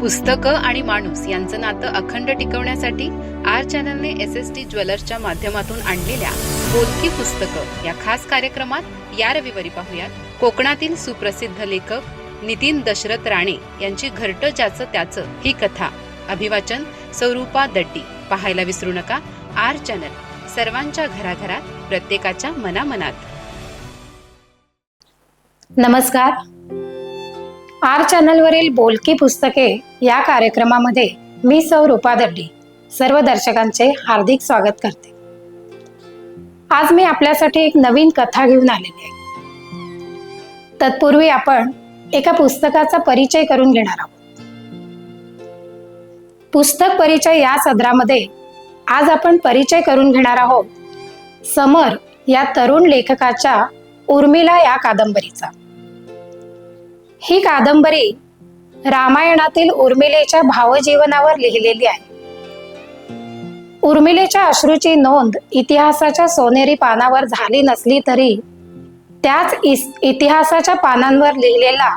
पुस्तकं आणि माणूस यांचं नातं अखंड टिकवण्यासाठी आर चॅनलने एस एस टी ज्वेलर्सच्या माध्यमातून आणलेल्या बोलकी पुस्तकं या खास कार्यक्रमात या रविवारी पाहूयात. कोकणातील सुप्रसिद्ध लेखक नितीन दशरथ राणे यांची घरटं ज्याचं त्याचं ही कथा. अभिवाचन स्वरूपा दड्डी पाहायला विसरू नका. R channel. सर्वांच्या घराघरात प्रत्येकाच्या मनामनात. नमस्कार. आर चॅनलवरील बोलकी पुस्तके या कार्यक्रमामध्ये मी सौ रूपा दड्डी सर्व दर्शकांचे हार्दिक स्वागत करते. आज मी आपल्यासाठी एक नवीन कथा घेऊन आलेली आहे. तत्पूर्वी आपण एका पुस्तकाचा परिचय करून घेणार आहोत. पुस्तक परिचय या सदरामध्ये आज आपण परिचय करून घेणार आहोत समर या तरुण लेखकाच्या उर्मिला या कादंबरीचा. ही कादंबरी रामायणातील उर्मिलेच्या भावजीवनावर लिहिलेली आहे. उर्मिलेच्या अश्रूची नोंद इतिहासाच्या सोनेरी पानावर झाली नसली तरी त्याच इतिहासाच्या पानांवर लिहिलेला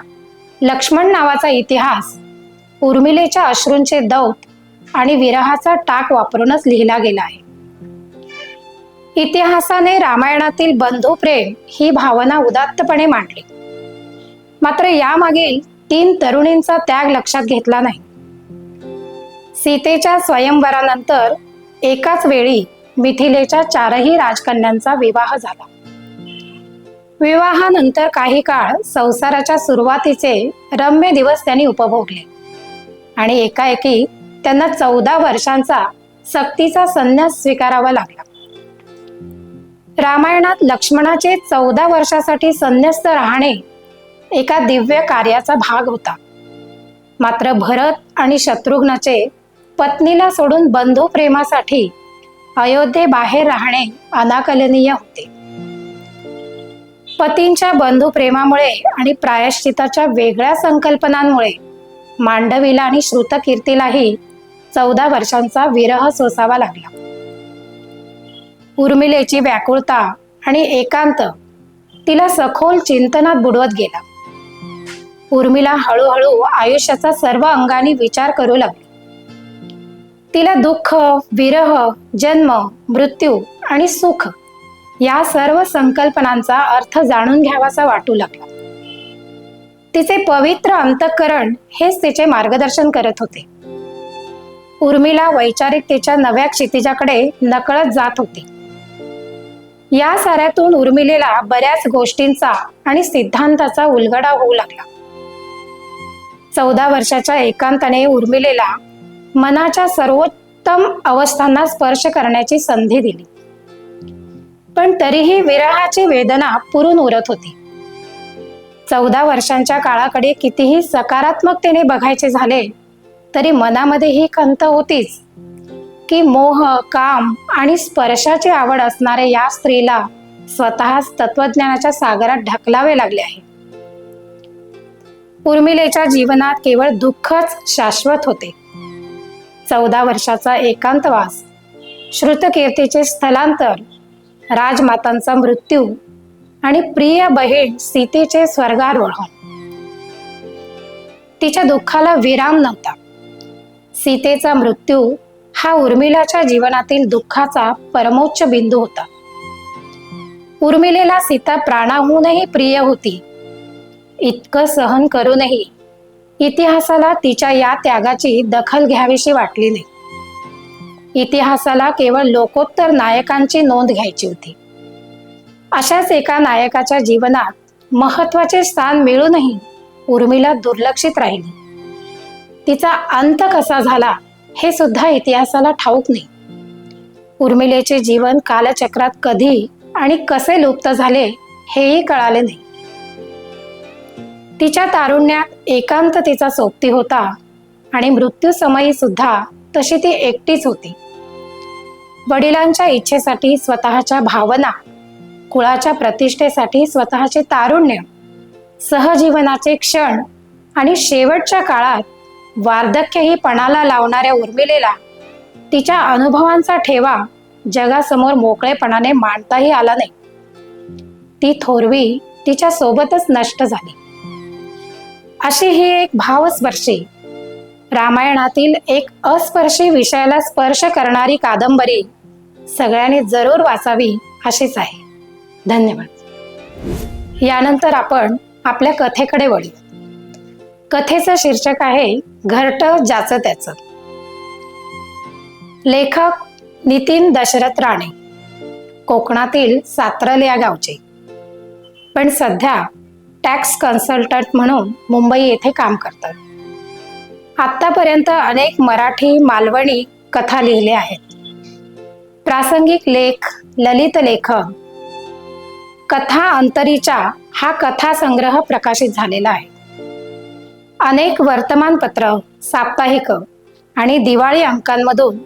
लक्ष्मण नावाचा इतिहास उर्मिलेच्या अश्रूंचे दौत आणि विरहाचा टाक वापरूनच लिहिला गेला आहे. इतिहासाने रामायणातील बंधुप्रेम ही भावना उदात्तपणे मांडली. मात्र यामागील तीन तरुणींचा त्याग लक्षात घेतला नाही. सीतेच्या स्वयंवरानंतर एकाच वेळी मिथिलेच्या चारही राजकन्यांचा विवाह झाला. विवाहानंतर काही काळ संसाराच्या सुरुवातीचे रम्य दिवस त्यांनी उपभोगले आणि एकाएकी त्यांना चौदा वर्षांचा सक्तीचा संन्यास स्वीकारावा लागला. रामायणात लक्ष्मणाचे चौदा वर्षासाठी संन्यस्त राहणे एका दिव्य कार्याचा भाग होता. मात्र भरत आणि शत्रुघ्नाचे पत्नीला सोडून बंधू प्रेमासाठी अयोध्ये बाहेर राहणे अनाकलनीय होते. पतींच्या बंधू प्रेमामुळे आणि प्रायश्चिताच्या वेगळ्या संकल्पनांमुळे मांडवीला आणि श्रुतकीर्तीलाही चौदा वर्षांचा विरह सोसावा लागला. उर्मिलेची व्याकुळता आणि एकांत तिला सखोल चिंतनात बुडवत गेला. उर्मिला हळूहळू आयुष्याचा सर्व अंगाने विचार करू लागली. तिला दुःख विरह जन्म मृत्यू आणि सुख या सर्व संकल्पनांचा अर्थ जाणून घ्यावासा वाटू लागला. तिचे पवित्र अंतःकरण हेच तिचे मार्गदर्शन करत होते. उर्मिला वैचारिकतेच्या नव्या क्षितिजाकडे नकळत जात होती. या साऱ्यातून उर्मिलेला बऱ्याच गोष्टींचा आणि सिद्धांताचा उलगडा होऊ लागला. चौदा वर्षाच्या एकांताने उर्मिलेला मनाच्या सर्वोत्तम अवस्थांना स्पर्श करण्याची संधी दिली. पण तरीही विरहाची वेदना पुरून उरत होती. चौदा वर्षांच्या काळाकडे कितीही सकारात्मकतेने बघायचे झाले तरी मनामध्ये ही खंत होतीच की मोह काम आणि स्पर्शाची आवड असणाऱ्या या स्त्रीला स्वतःच तत्वज्ञानाच्या सागरात ढकलावे लागले आहे. उर्मिलेच्या जीवनात केवळ दुःखच शाश्वत होते. चौदा वर्षाचा एकांतवास श्रुतकीर्तीचे स्थलांतर राजमातांचा मृत्यू आणि प्रिय बहीण सीतेचे स्वर्गारोहण. तिच्या दुःखाला विराम नव्हता. सीतेचा मृत्यू हा उर्मिलाच्या जीवनातील दुःखाचा परमोच्च बिंदू होता. उर्मिलेला सीता प्राणाहूनही प्रिय होती. इतकं सहन करूनही इतिहासाला तिच्या या त्यागाची दखल घ्यावीशी वाटली नाही. इतिहासाला केवळ लोकोत्तर नायकांची नोंद घ्यायची होती. अशाच एका नायकाच्या जीवनात महत्त्वाचे स्थान मिळूनही उर्मिला दुर्लक्षित राहिली. तिचा अंत कसा झाला हे सुद्धा इतिहासाला ठाऊक नाही. उर्मिलेचे जीवन कालचक्रात कधी आणि कसे लुप्त झाले हेही कळाले नाही. तिच्या तारुण्यात एकांत तिचा सोबती होता आणि मृत्यू समयी सुद्धा तशी ती एकटीच होती. वडिलांच्या इच्छेसाठी स्वतःच्या भावना कुळाच्या प्रतिष्ठेसाठी स्वतःचे तारुण्य सहजीवनाचे क्षण आणि शेवटच्या काळात वार्धक्यही पणाला लावणाऱ्या उर्मिलेला तिच्या अनुभवांचा ठेवा जगासमोर मोकळेपणाने मांडताही आला नाही. ती थोरवी तिच्या सोबतच नष्ट झाली. अशी ही एक भावस्पर्शी. रामायणातील एक अस्पर्शी विषयाला स्पर्श करणारी कादंबरी सगळ्यांनी जरूर वाचावी अशीच आहे. धन्यवाद. यानंतर आपण आपल्या कथेकडे वळू. कथेचं शीर्षक आहे घरट ज्याचं त्याचं. लेखक नितीन दशरथ राणे. कोकणातील सात्रल या गावचे. पण सध्या टॅक्स कन्सल्टंट म्हणून मुंबई येथे काम करतात. आत्तापर्यंत अनेक मराठी मालवणी कथा लिहिल्या आहेत. प्रासंगिक लेख ललित लेखन कथा अंतरीचा हा कथा संग्रह प्रकाशित झालेला आहे. अनेक वर्तमानपत्र साप्ताहिक आणि दिवाळी अंकांमधून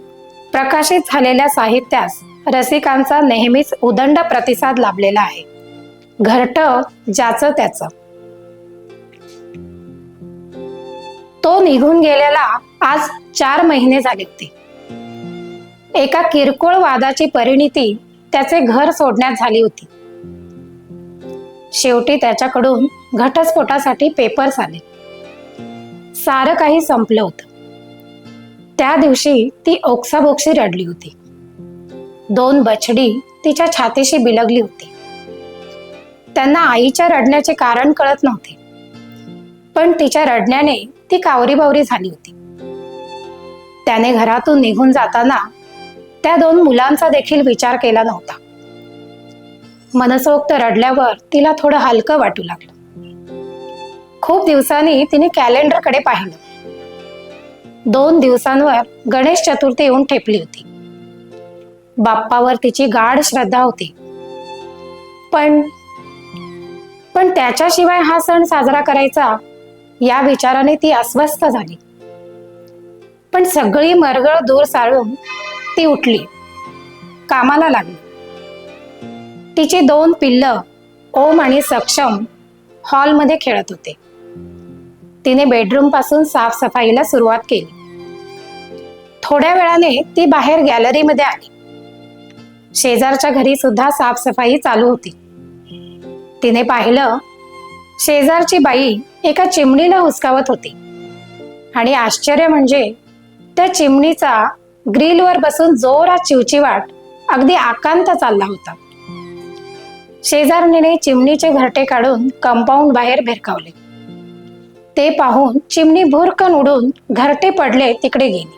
प्रकाशित झालेल्या साहित्यास रसिकांचा नेहमीच उदंड प्रतिसाद लाभलेला आहे. घरट ज्याचं त्याचं. तो निघून गेलेला आज चार महिने झाले होते एका किरकोळ वादाची परिणिती त्याचे घर सोडण्यात झाली होती. शेवटी त्याच्याकडून घटस्फोटासाठी पेपर्स आले. सारं काही संपलं होतं. त्या दिवशी ती ओक्साबोक्शी रडली होती. दोन बछडी तिच्या छातीशी बिलगली होती. त्यांना आईच्या रडण्याचे कारण कळत नव्हते. पण तिच्या रडण्याने ती कावरी बावरी झाली होती. त्याने घरातून निघून जाताना त्या दोन मुलांचा देखील विचार केला नव्हता. मनसोक्त रडल्यावर तिला थोडं हलकं वाटू लागलं. खूप दिवसांनी तिने कॅलेंडरकडे पाहिलं. दोन दिवसांवर गणेश चतुर्थी येऊन ठेपली होती. बाप्पावर तिची गाढ श्रद्धा होती. पण पण त्याच्याशिवाय हा सण साजरा करायचा? या विचाराने ती अस्वस्थ झाली. पण सगळी मरगळ दूर सारून ती उठली. कामाला लागली. तिची दोन पिल्ल ओम आणि सक्षम हॉलमध्ये खेळत होते. तिने बेडरूमपासून साफसफाईला सुरुवात केली. थोड्या वेळाने ती बाहेर गॅलरीमध्ये आली. शेजारच्या घरी सुद्धा साफसफाई चालू होती. तिने पाहिलं शेजारची बाई एका चिमणीला हुसकावत होती. आणि आश्चर्य म्हणजे त्या चिमणीचा ग्रिलवर बसून जोरात चिवचिवाट अगदी आकांत चालला होता. शेजारणीने चिमणीचे घरटे काढून कंपाऊंड बाहेर भिरकावले. ते पाहून चिमणी भुरकन उडून घरटे पडले तिकडे गेली.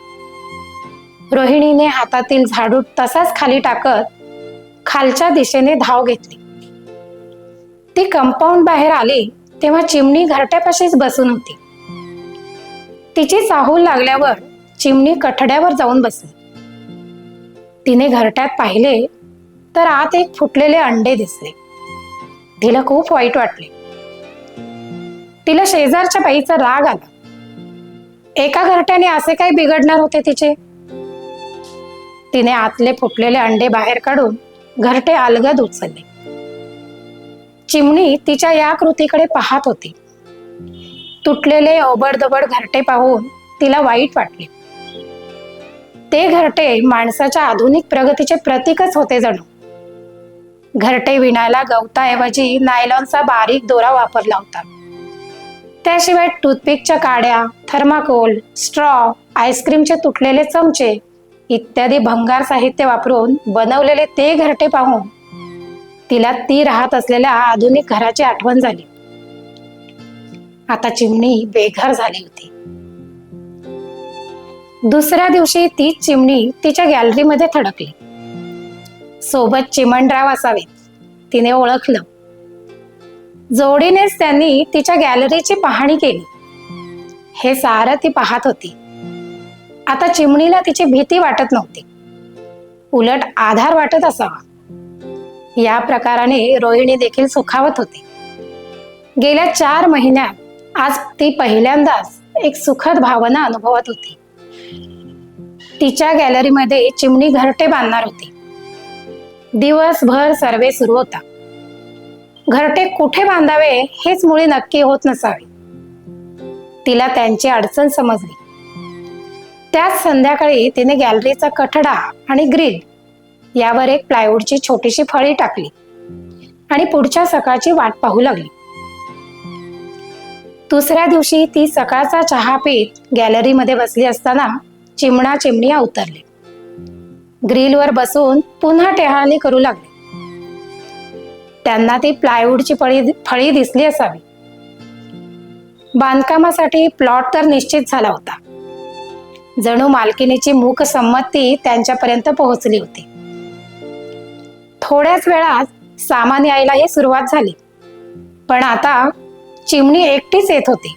रोहिणीने हातातील झाडू तसाच खाली टाकत खालच्या दिशेने धाव घेतली. ती कंपाऊंड बाहेर आली तेव्हा चिमणी घरट्यापाशीच बसून होती. तिची चाहूल लागल्यावर चिमणी कठड्यावर जाऊन बसली. तिने घरट्यात पाहिले तर आत एक फुटलेले अंडे दिसले. तिला खूप वाईट वाटले. तिला शेजारच्या बाईचा राग आला. एका घरट्याने असे काय बिघडणार होते तिचे? तिने आतले फुटलेले अंडे बाहेर काढून घरटे अलगद उचलले. चिमणी तिच्या या कृतीकडे पाहत होती. तुटलेले ओबडदबड घरटे पाहून तिला वाईट वाटले. ते घरटे माणसाच्या आधुनिक प्रगतीचे प्रतीकच होते जणू. घरटे विणायला गवताऐवजी नायलॉनचा बारीक दोरा वापरला होता. त्याशिवाय टूथपिकच्या काड्या थर्माकोल स्ट्रॉ आईस्क्रीमचे तुटलेले चमचे इत्यादी भंगार साहित्य वापरून बनवलेले ते घरटे पाहून तिला ती राहत असलेल्या आधुनिक घराची आठवण झाली. आता चिमणी बेघर झाली होती. दुसऱ्या दिवशी ती चिमणी तिच्या गॅलरीमध्ये थडकली. सोबत चिमणराव असावेत तिने ओळखलं. जोडीनेच त्यांनी तिच्या गॅलरीची पाहणी केली. हे सारं ती पाहत होती. आता चिमणीला तिची भीती वाटत नव्हती. उलट आधार वाटत असावा. या प्रकाराने रोहिणी देखील सुखावत होती. गेल्या चार महिन्यात आज ती पहिल्यांदाच एक सुखद भावना अनुभवत होती. तिच्या गॅलरीमध्ये चिमणी घरटे बांधणार होती. दिवसभर सर्वे सुरू होता. घरटे कुठे बांधावे हेच मुळी नक्की होत नसावे. तिला त्यांची अडचण समजली. त्याच संध्याकाळी तिने गॅलरीचा कठडा आणि ग्रिल यावर एक प्लायवूडची छोटीशी फळी टाकली. आणि पुढच्या सकाळची वाट पाहू लागली. दुसऱ्या दिवशी ती सकाळचा चहा पीत गॅलरीमध्ये बसली असताना चिमणा चिमणी उतरले. ग्रिलवर बसून पुन्हा टेहाळणी करू लागले. त्यांना ती प्लायवूडची फळी फळी दिसली असावी. बांधकामासाठी प्लॉट तर निश्चित झाला होता. जणू मालकिनीची मूक संमती त्यांच्यापर्यंत पोहोचली होती. थोड्याच वेळात सामान यायलाही सुरुवात झाली. पण आता चिमणी एकटीच येत होती.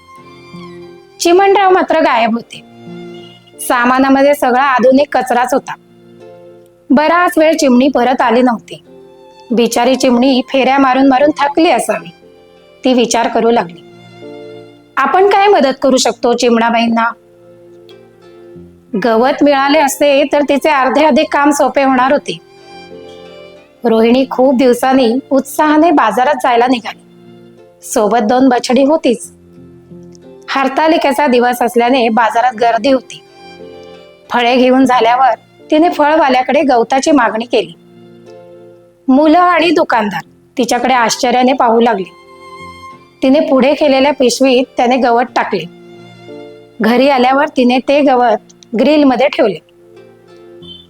चिमणराव मात्र गायब होते. सामानामध्ये सगळा आधुनिक कचराच होता. बराच वेळ चिमणी परत आली नव्हती. बिचारी चिमणी फेऱ्या मारून मारून थकली असावी. ती विचार करू लागली. आपण काय मदत करू शकतो चिमणाबाईंना? गवत मिळाले असते तर तिचे अर्धे अधिक काम सोपे होणार होते. रोहिणी खूप दिवसांनी उत्साहाने बाजारात जायला निघाली. सोबत दोन बछडी होतीच. हरतालिकेचा दिवस असल्याने बाजारात गर्दी होती. फळे घेऊन झाल्यावर तिने फळवाल्याकडे गवताची मागणी केली. मुलं आणि दुकानदार तिच्याकडे आश्चर्याने पाहू लागले. तिने पुढे केलेल्या पिशवीत त्याने गवत टाकले. घरी आल्यावर तिने ते गवत ग्रिलमध्ये ठेवले.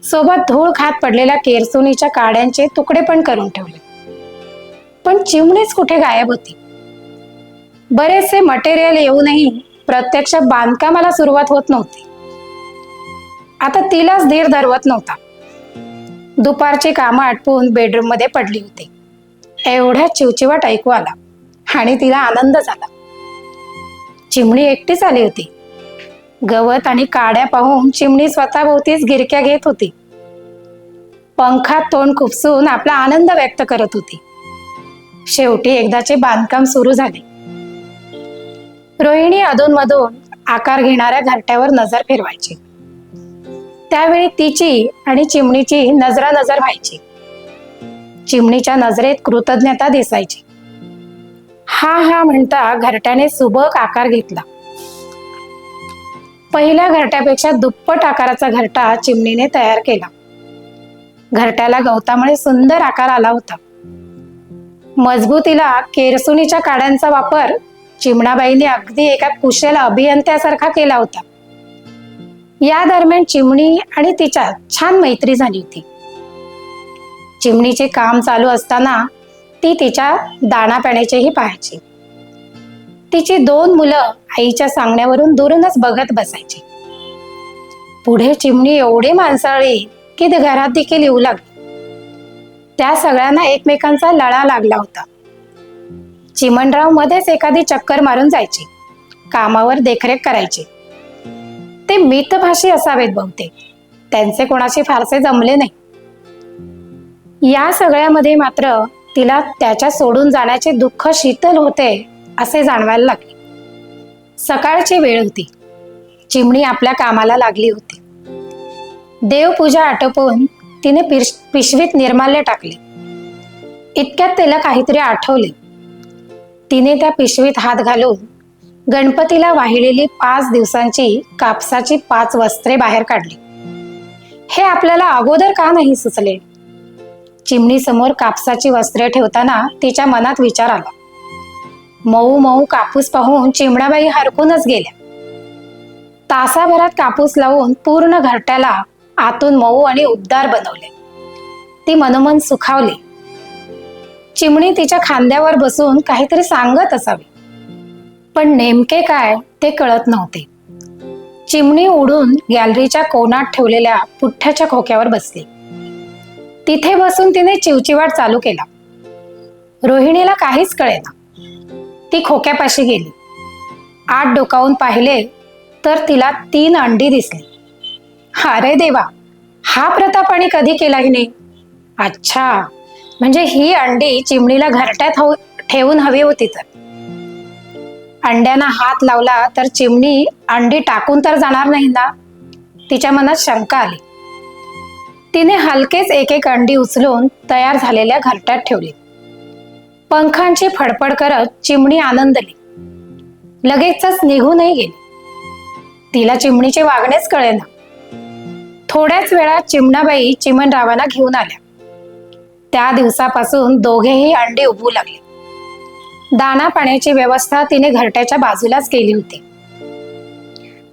सोबत धूळ खात पडलेल्या केरसुनीच्या काड्यांचे तुकडे पण करून ठेवले. पण चिमणीच कुठे गायब होती? बरेचसे मटेरियल येऊनही प्रत्यक्ष बांधकामाला सुरुवात होत नव्हती. आता तिलाच धीर धरवत नव्हता. दुपारची कामं आटपून बेडरूममध्ये पडली होती. एवढ्या चिवचिवाट ऐकू आला आणि तिला आनंद झाला. चिमणी एकटीच आली होती. गवत आणि काड्या पाहून चिमणी स्वतःभोवतीच गिरक्या घेत होती. पंखात तोंड खुपसून आपला आनंद व्यक्त करत होती. शेवटी एकदाचे बांधकाम सुरू झाले. रोहिणी अधूनमधून आकार घेणाऱ्या घरट्यावर नजर फिरवायची. त्यावेळी तिची आणि चिमणीची नजरानजर व्हायची. चिमणीच्या नजरेत कृतज्ञता दिसायची. हा हा म्हणता घरट्याने सुबक आकार घेतला. पहिल्या घरट्यापेक्षा दुप्पट आकाराचा घरटा चिमणीने तयार केला. घरट्याला गवतामुळे सुंदर आकार आला होता. मजबूतीला केरसुनीच्या काड्यांचा वापर चिमणाबाईने अगदी एका कुशल अभियंत्यासारखा केला होता. या दरम्यान चिमणी आणि तिच्या छान मैत्री झाली होती. चिमणीचे काम चालू असताना ती तिच्या दाणा पाण्याचेही पाहायची. तिची दोन मुलं आईच्या सांगण्यावरून दुरूनच बघत बसायची. पुढे चिमणी एवढी माणसाळी की घरात देखील येऊ लागली. त्या सगळ्यांना एकमेकांचा लळा लागला होता. चिमणराव मध्येच एखादी चक्कर मारून जायची. कामावर देखरेख करायची. ते मितभाषी असावेत बहुतेक. त्यांचे कोणाशी फारसे जमले नाही. या सगळ्यामध्ये मात्र तिला त्याच्या सोडून जाण्याचे दुःख शीतल होते असे जाणवायला लागले. सकाळची वेळ होती. चिमणी आपल्या कामाला लागली होती. देवपूजा आटोपवून तिने पिश- पिशवीत निर्माल्य टाकले. इतक्यात तिला काहीतरी आठवले. तिने त्या पिशवीत हात घालून गणपतीला वाहिलेली पाच दिवसांची कापसाची पाच वस्त्रे बाहेर काढली. हे आपल्याला अगोदर का नाही सुचले? चिमणीसमोर कापसाची वस्त्रे ठेवताना तिच्या मनात विचार आला. मऊ मऊ कापूस पाहून चिमणाबाई हरकूनच गेल्या. तासाभरात कापूस लावून पूर्ण घरट्याला आतून मऊ आणि उबदार बनवले. ती मनोमन सुखावली. चिमणी तिच्या खांद्यावर बसून काहीतरी सांगत असावी. पण नेमके काय ते कळत नव्हते. चिमणी उडून गॅलरीच्या कोनात ठेवलेल्या पुठ्ठ्याच्या खोक्यावर बसली. तिथे बसून तिने चिवचिवाट चालू केला. रोहिणीला काहीच कळेना. ती खोक्यापाशी गेली. आत डोकावून पाहिले तर तिला तीन अंडी दिसली. अरे देवा हा प्रताप आणि कधी केला हिने? अच्छा म्हणजे ही अंडी चिमणीला घरट्यात ठेवून हवी होती तर. अंड्यांना हात लावला तर चिमणी अंडी टाकून तर जाणार नाही ना? तिच्या मनात शंका आली. तिने हलकेच एक एक अंडी उचलून तयार झालेल्या घरट्यात ठेवली. पंखांची फडफड करत चिमणी आनंदली. लगेचच निघूनही गेली. तिला चिमणीचे वागणेच कळेना. थोड्याच वेळात चिमणाबाई चिमणरावांना घेऊन आल्या. त्या दिवसापासून दोघेही अंडे उभू लागले. दाना पाण्याची व्यवस्था तिने घरट्याच्या बाजूलाच केली होती.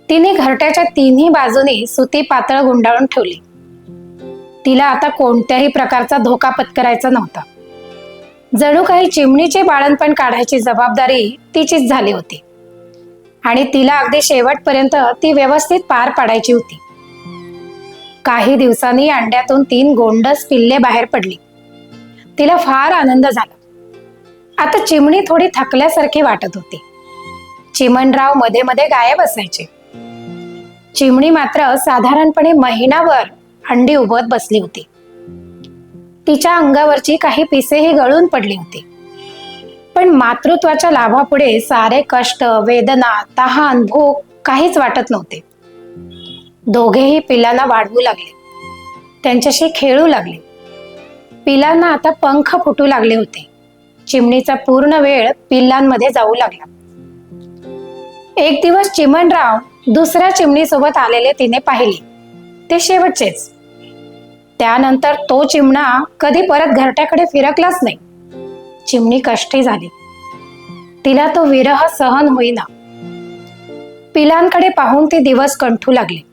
तिने घरट्याच्या तिन्ही बाजूनी सुती पातळ गुंडाळून ठेवली. तिला आता कोणत्याही प्रकारचा धोका पत्करायचा नव्हता. जणू काही चिमणीचे बाळणपण काढायची जबाबदारी तिचीच झाली होती. आणि तिला अगदी शेवटपर्यंत ती व्यवस्थित पार पाडायची होती. काही दिवसांनी अंड्यातून तीन गोंडस पिल्ले बाहेर पडली. तिला फार आनंद झाला. आता चिमणी थोडी थकल्यासारखी वाटत होती. चिमणरावमध्ये मध्ये गायब असायचे. चिमणी मात्र साधारणपणे महिनाभर अंडी उभत बसली होती. तिच्या अंगावरची काही पिसेही गळून पडली होती. पण मातृत्वाच्या लाभापुढे सारे कष्ट वेदना तहान भूक काहीच वाटत नव्हते. दोघेही पिलांना वाढवू लागले. त्यांच्याशी खेळू लागले. पिलांना आता पंख फुटू लागले होते. चिमणीचा पूर्ण वेळ पिल्लांमध्ये जाऊ लागला. एक दिवस चिमणराव दुसऱ्या चिमणीसोबत आलेले तिने पाहिले. ते शेवटचेच. त्यानंतर तो चिमणा कधी परत घरट्याकडे फिरकलाच नाही. चिमणी कष्टी झाली. तिला तो विरह सहन होईना. पिलांकडे पाहून ती दिवस कंठू लागले.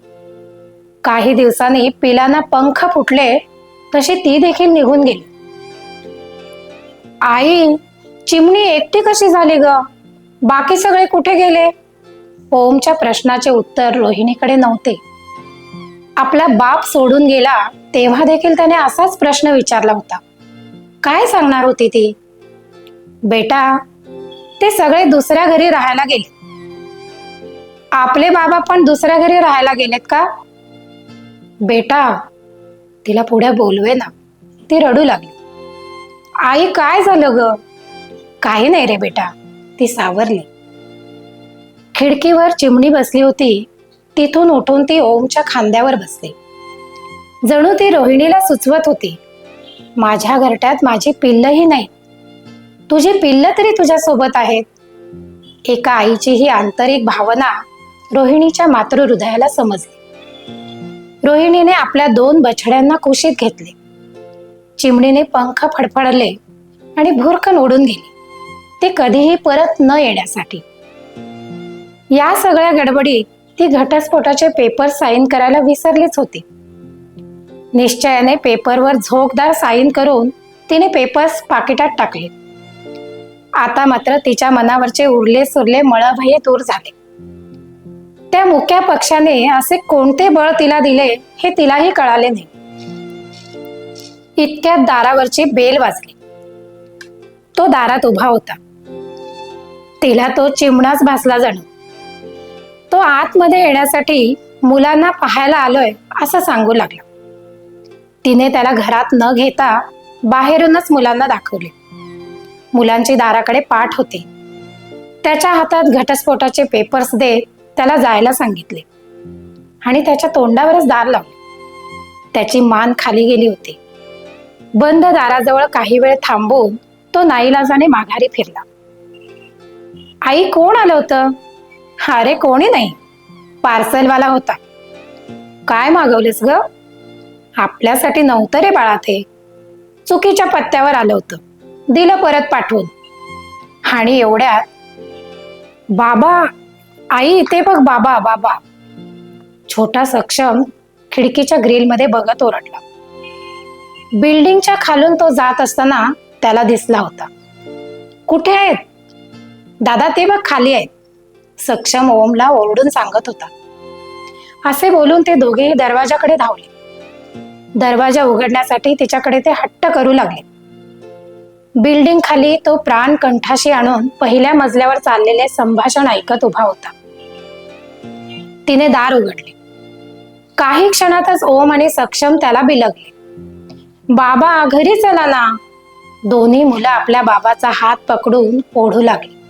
काही दिवसांनी पिलांना पंख फुटले तशी ती देखील निघून गेली. आई चिमणी एकटी कशी झाली ग? बाकी सगळे कुठे गेले? ओमच्या प्रश्नाचे उत्तर रोहिणीकडे नव्हते. आपला बाप सोडून गेला तेव्हा देखील त्याने असाच प्रश्न विचारला होता. काय सांगणार होती ती? बेटा ते सगळे दुसऱ्या घरी राहायला गेले. आपले बाबा पण दुसऱ्या घरी राहायला गेलेत का? बेटा तिला पुढे बोलवे ना ती रडू लागली. आई काय झालं ग? काही नाही रे बेटा ती सावरली. खिडकीवर चिमणी बसली होती. तिथून उठून ती ओमच्या खांद्यावर बसली जणू ती रोहिणीला सुचवत होती माझ्या घरट्यात माझी पिल्लही नाही. तुझी पिल्ल तरी तुझ्यासोबत आहेत. एका आईची ही आंतरिक भावना रोहिणीच्या मातृहृदयाला समजली. रोहिणीने आपल्या दोन बछड्यांना कुशीत घेतले. चिमणीने पंख फडफडले आणि भुरकन उडून गेली. ते कधीही परत न येण्यासाठी. या सगळ्या गडबडीत ती घटस्फोटाचे पेपर साईन करायला विसरलीच होती. निश्चयाने पेपरवर झोकदार साईन करून तिने पेपर्स पाकिटात टाकले. आता मात्र तिच्या मनावरचे उरले सुरले मळभय दूर झाले. त्या मुक्या पक्षाने असे कोणते बळ तिला दिले हे तिलाही कळाले नाही. इतक्यात दारावरची बेल वाजली. तो दारात उभा होता. तिला तो चिमणाच भासला जाणू तो आतमध्ये येण्यासाठी मुलांना पाहायला आलोय असं सांगू लागला. तिने त्याला घरात न घेता बाहेरूनच मुलांना दाखवले. मुलांची दाराकडे पाठ होती. त्याच्या हातात घटस्फोटाचे पेपर्स देत त्याला जायला सांगितले. आणि त्याच्या तोंडावरच दार लावले. त्याची मान खाली गेली होती. बंद दाराजवळ काही वेळ थांबून तो नाईलाजाने माघारी फिरला. आई कोण आलं होतं? अरे कोणी नाही. पार्सलवाला होता. काय मागवलेस ग? आपल्यासाठी नव्हतं रे बाळा ते. चुकीच्या पत्त्यावर आलं होतं. दिलं परत पाठवून. आणि एवढ्यात बाबा आई इथे बघ बाबा बाबा. छोटा सक्षम खिडकीच्या ग्रिलमध्ये बघत ओरडला. बिल्डिंगच्या खालून तो जात असताना त्याला दिसला होता. कुठे आहेत? दादा ते बघ खाली आहेत. सक्षम ओमला ओरडून सांगत होता. असे बोलून ते दोघेही दरवाजाकडे धावले. दरवाजा उघडण्यासाठी तिच्याकडे ते हट्ट करू लागले. बिल्डिंग खाली तो प्राण कंठाशी आणून पहिल्या मजल्यावर चाललेले संभाषण ऐकत उभा होता. तिने दार उघडले. काही क्षणातच ओम आणि सक्षम त्याला बिलगले. बाबा घरी चला ना. दोन्ही मुलं आपल्या बाबाचा हात पकडून ओढू लागली.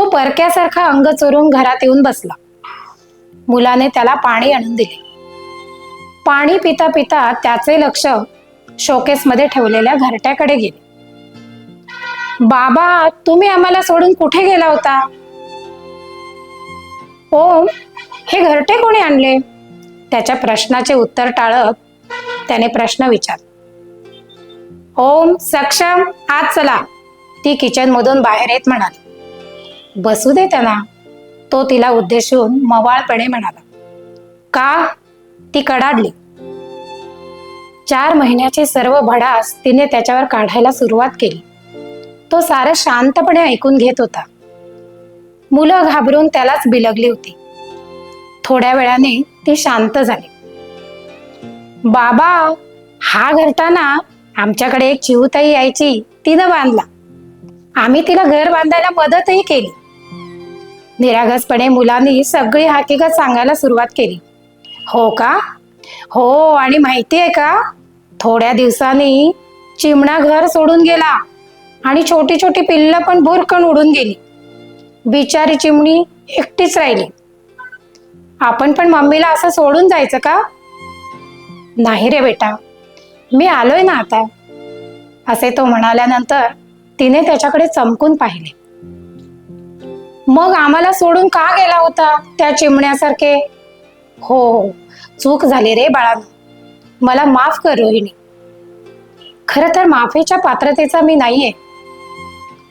तो परक्यासारखा अंग चोरून घरात येऊन बसला. मुलाने त्याला पाणी आणून दिले. पाणी पिता पिता त्याचे लक्ष शोकेसमध्ये ठेवलेल्या घरट्याकडे गेले. बाबा तुम्ही आम्हाला सोडून कुठे गेला होता? ओम हे घरटे कोणी आणले? त्याच्या प्रश्नाचे उत्तर टाळत त्याने प्रश्न विचार ओम सक्षम आज चला. ती किचनमधून बाहेर येत म्हणाली. बसू दे त्यांना. तो तिला उद्देशून मवाळपणे म्हणाला का? ती कडाडली. चार महिन्याचे सर्व भडास तिने त्याच्यावर काढायला सुरुवात केली. तो सारं शांतपणे ऐकून घेत होता. मुलं घाबरून त्यालाच बिलगली होती. थोड्या वेळाने ती शांत झाली. बाबा हा घरताना आमच्याकडे एक चिवताई यायची. तिनं बांधला. आम्ही तिला घर बांधायला मदतही केली. निरागसपणे मुलांनी सगळी हकीकत सांगायला सुरुवात केली. हो का? हो आणि माहिती आहे का? थोड्या दिवसांनी चिमणा घर सोडून गेला आणि छोटी छोटी पिल्ल पण भुरकण उडून गेली. बिचारी चिमणी एकटीच राहिली. आपण पण मम्मीला असं सोडून जायचं का? नाही रे बेटा. मी आलोय ना आता. असे तो म्हणाल्यानंतर तिने त्याच्याकडे चमकून पाहिले. मग आम्हाला सोडून का गेला होता त्या चिमण्यासारखे? हो हो. चूक झाली रे बाळानं. मला माफ कर रोहिणी. खरं तर माफीच्या पात्रतेचा मी नाहीये.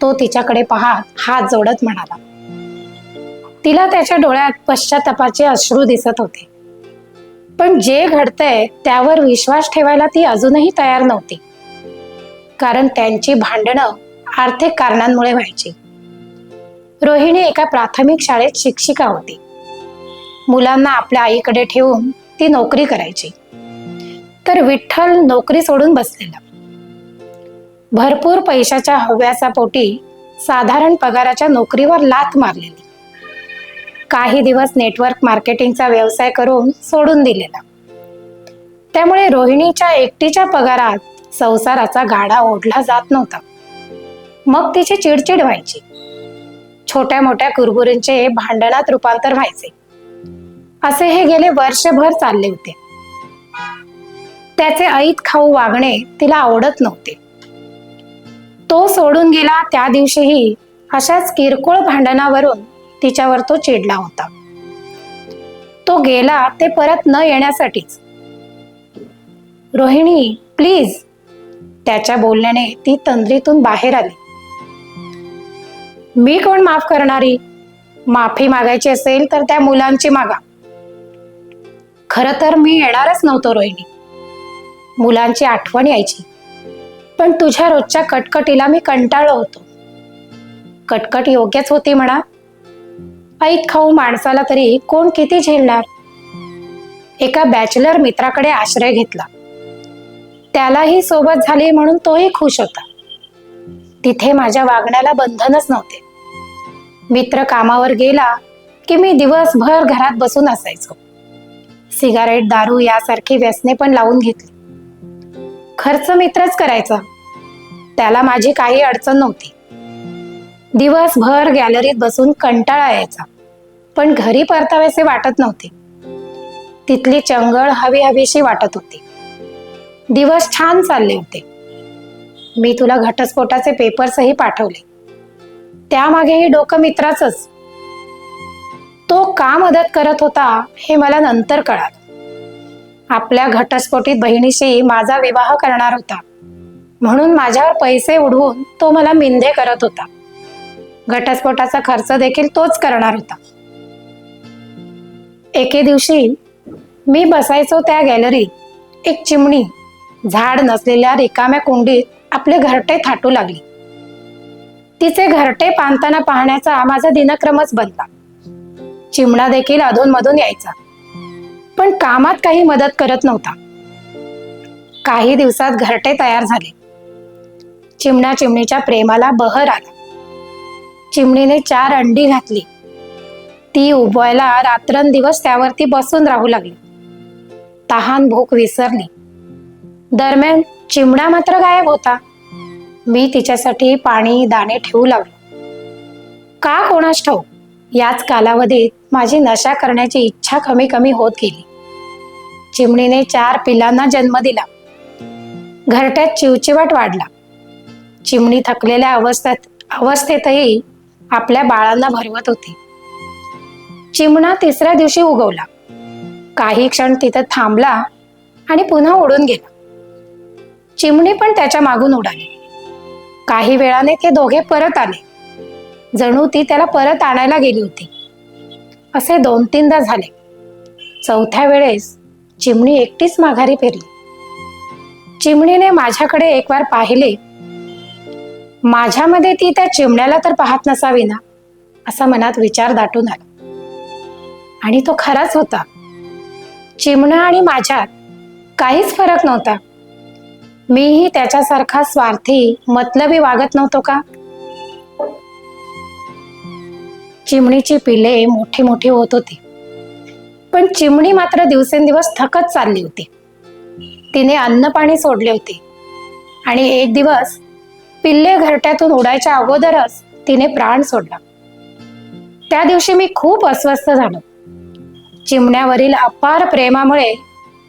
तो तिच्याकडे पाहत हात जोडत म्हणाला. तिला त्याच्या डोळ्यात पश्चातापाचे अश्रू दिसत होते. पण जे घडतंय त्यावर विश्वास ठेवायला ती अजूनही तयार नव्हती. कारण त्यांची भांडणं आर्थिक कारणांमुळे व्हायची. रोहिणी एका प्राथमिक शाळेत शिक्षिका होती. मुलांना आपल्या आईकडे ठेवून ती नोकरी करायची. तर विठ्ठल नोकरी सोडून बसलेला. भरपूर पैशाच्या हव्याचा पोटी साधारण पगाराच्या नोकरीवर लात मारलेली. काही दिवस नेटवर्क मार्केटिंगचा व्यवसाय करून सोडून दिलेला. त्यामुळे रोहिणीच्या एकटीच्या पगारात संसाराचा गाडा ओढला जात नव्हता. मग तिची चिडचिड व्हायची. छोट्या मोठ्या कुरबुरींचे भांडणात रूपांतर व्हायचे. असे हे गेले वर्षभर चालले होते. त्याचे ऐत खाऊ वागणे तिला आवडत नव्हते. तो सोडून गेला त्या दिवशीही अशाच किरकोळ भांडणावरून तिच्यावर तो चिडला होता. तो गेला ते परत न येण्यासाठीच. रोहिणी प्लीज. त्याच्या बोलण्याने ती तंद्रीतून बाहेर आली. मी कोण माफ करणारी? माफी मागायची असेल तर त्या मुलांची मागा. खर तर मी येणारच नव्हतो रोहिणी. मुलांची आठवण यायची. पण तुझ्या रोजच्या कटकटीला मी कंटाळलो होतो. कटकट योग्यच होती म्हणा. ऐक खाऊ माणसाला तरी कोण किती झेलणार? एका बॅचलर मित्राकडे आश्रय घेतला. त्यालाही सोबत झाली म्हणून तोही खुश होता. तिथे माझ्या वागण्याला बंधनच नव्हते. मित्र कामावर गेला की मी दिवसभर घरात बसून असायचो. सिगारेट दारू यासारखी व्यसने पण लावून घेतली. खर्च मित्रच करायचा. त्याला माझी काही अडचण नव्हती. दिवसभर गॅलरीत बसून कंटाळा यायचा. पण घरी परतावेसे वाटत नव्हते. तिथली चंगळ हवी हवीशी वाटत होती. दिवस छान चालले होते. मी तुला घटस्फोटाचे पेपर्सही पाठवले. त्यामागेही डोकं मित्राचंच. तो का मदत करत होता हे मला नंतर कळालं. आपल्या घटस्फोटीत बहिणीशी माझा विवाह करणार होता. म्हणून माझ्यावर पैसे उडवून तो मला मिंधे करत होता. घटस्फोटाचा खर्च देखील तोच करणार होता. एके दिवशी मी बसायचो त्या गॅलरीत. एक चिमणी झाड नसलेल्या रिकाम्या कुंडीत आपले घरटे थाटू लागली. तिचे घरटे पांताना पाहण्याचा माझा दिनक्रमच बनला. चिमणा देखील अधूनमधून यायचा. पण कामात काही मदत करत नव्हता. काही दिवसात घरटे तयार झाले. चिमणा चिमणीच्या प्रेमाला बहर आला. चिमणीने चार अंडी घातली. ती उबवायला रात्रंदिवस त्यावरती बसून राहू लागली. तहान भूक विसरली. दरम्यान चिमणा मात्र गायब होता. मी तिच्यासाठी पाणी दाणे ठेवू लागलो. का कोणास ठाऊ याच कालावधीत माझी नशा करण्याची इच्छा कमी कमी होत गेली. चिमणीने चार पिलांना जन्म दिला. घरट्यात चिवचिवाट वाढला. चिमणी थकलेल्या अवस्थेत अवस्थेतही आपल्या बाळांना भरवत होती. चिमणा तिसऱ्या दिवशी उगवला. काही क्षण तिथं थांबला आणि पुन्हा उडून गेला. चिमणी पण त्याच्या मागून उडाली. काही वेळाने ते दोघे परत आले. जणू ती त्याला परत आणायला गेली होती. असे दोन तीनदा झाले. चौथ्या वेळेस चिमणी एकटीच माघारी फिरली चिमणीने माझ्याकडे एक वार पाहिले. माझ्यामध्ये ती त्या चिमण्याला तर पाहत नसावी ना असा मनात विचार दाटून आला. आणि तो खराच होता. चिमणा आणि माझ्यात काहीच फरक नव्हता. मीही त्याच्यासारखा स्वार्थी मतलबी वागत नव्हतो का? चिमणीची पिले मोठी मोठी होत होती. पण चिमणी मात्र दिवसेंदिवस थकत चालली होती. तिने अन्न पाणी सोडले होते. आणि एक दिवस पिल्ले घरट्यातून उडायच्या अगोदरच तिने प्राण सोडला. त्या दिवशी मी खूप अस्वस्थ झालो. चिमण्यावरील अपार प्रेमामुळे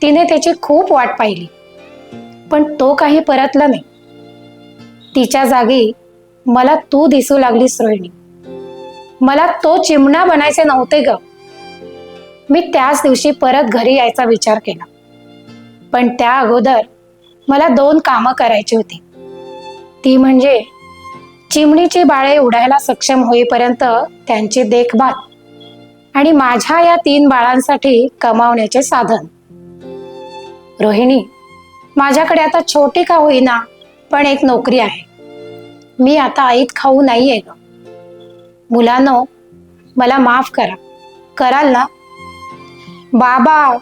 तिने त्याची खूप वाट पाहिली. पण तो काही परतला नाही. तिच्या जागी मला तू दिसू लागलीस रोहिणी. मला तो चिमणा बनायचे नव्हते ग. मी त्याच दिवशी परत घरी यायचा विचार केला. पण त्या अगोदर मला दोन कामं करायची होती. ती म्हणजे चिमणीची बाळे उडायला सक्षम होईपर्यंत त्यांची देखभाल आणि माझ्या या तीन बाळांसाठी कमावण्याचे साधन. रोहिणी माझ्याकडे आता छोटी का होईना पण एक नोकरी आहे. मी आता आईत खाऊ नाहीये ग. मुलांनो मला माफ करा. कराल ना? बाबा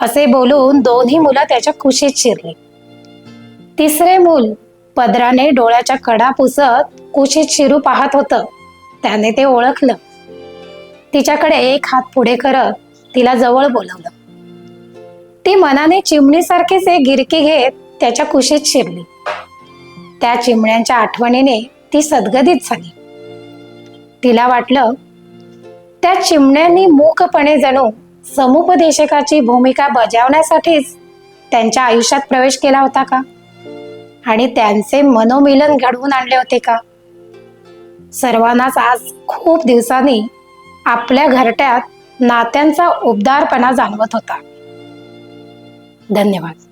असे बोलून दोन्ही मुलं त्याच्या कुशीत शिरली. तिसरे मूल पदराने डोळ्याच्या कडा पुसत कुशीत शिरू पाहत होतं. त्याने ते ओळखलं. तिच्याकडे एक हात पुढे करत तिला जवळ बोलवलं. ती मनाने चिमणीसारखेच एक गिरकी घेत त्याच्या कुशीत शिरली. त्या चिमण्यांच्या आठवणीने ती सदगदित झाली. तिला वाटलं त्या चिमण्यांनी मूकपणे जणू समुपदेशकाची भूमिका बजावण्यासाठीच त्यांच्या आयुष्यात प्रवेश केला होता का? आणि त्यांचे मनोमिलन घडवून आणले होते का? सर्वांनाच आज खूप दिवसांनी आपल्या घरट्यात नात्यांचा उबदारपणा जाणवत होता. धन्यवाद.